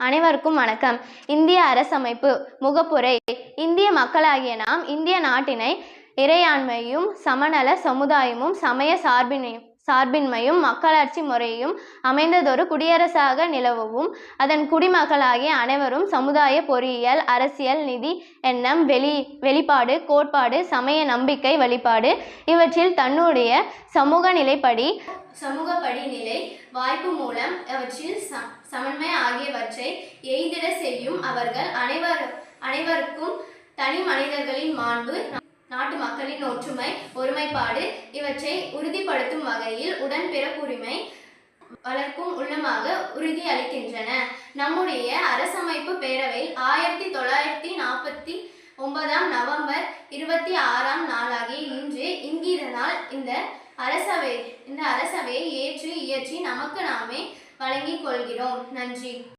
அனைவருக்கும் வணக்கம். இந்திய அரசமைப்பு முகப்புரை. இந்திய மக்களாகிய நாம் இந்திய நாட்டினை இறையாண்மையும் சமநல சமுதாயமும் சமய சார்பினையும் சார்பின்மையும் மக்களாட்சி முறையும் அமைந்ததொரு குடியரசாக நிலவவும் அதன் குடிமக்களாகிய அனைவரும் சமுதாய பொறியியல் அரசியல் நிதி எண்ணம் வெளி வெளிப்பாடு கோட்பாடு சமய நம்பிக்கை வழிபாடு இவற்றில் தன்னுடைய சமூக நிலைப்படி சமூக படிநிலை வாய்ப்பு மூலம் அவற்றில் ச சமன்மை ஆகியவற்றை எய்திட செய்யும் அவர்கள் அனைவர் அனைவருக்கும் தனி மனிதர்களின் மாண்பு நாட்டு மக்களின் ஒற்றுமை ஒருமைப்பாடு இவற்றை உறுதிப்படுத்தும் வகையில் உடன்பிறப்புரிமை வளர்க்கும் உள்ளமாக உறுதி அளிக்கின்றன. நம்முடைய அரசமைப்பு பேரவையில் ஆயிரத்தி தொள்ளாயிரத்தி நாற்பத்தி ஒன்பதாம் நவம்பர் இருபத்தி ஆறாம் நாளாகி இன்று இங்கிருந்தால் இந்த அரசவை இந்த அரசவையை ஏற்று இயற்றி நமக்கு நாமே வழங்கிக் கொள்கிறோம். நன்றி.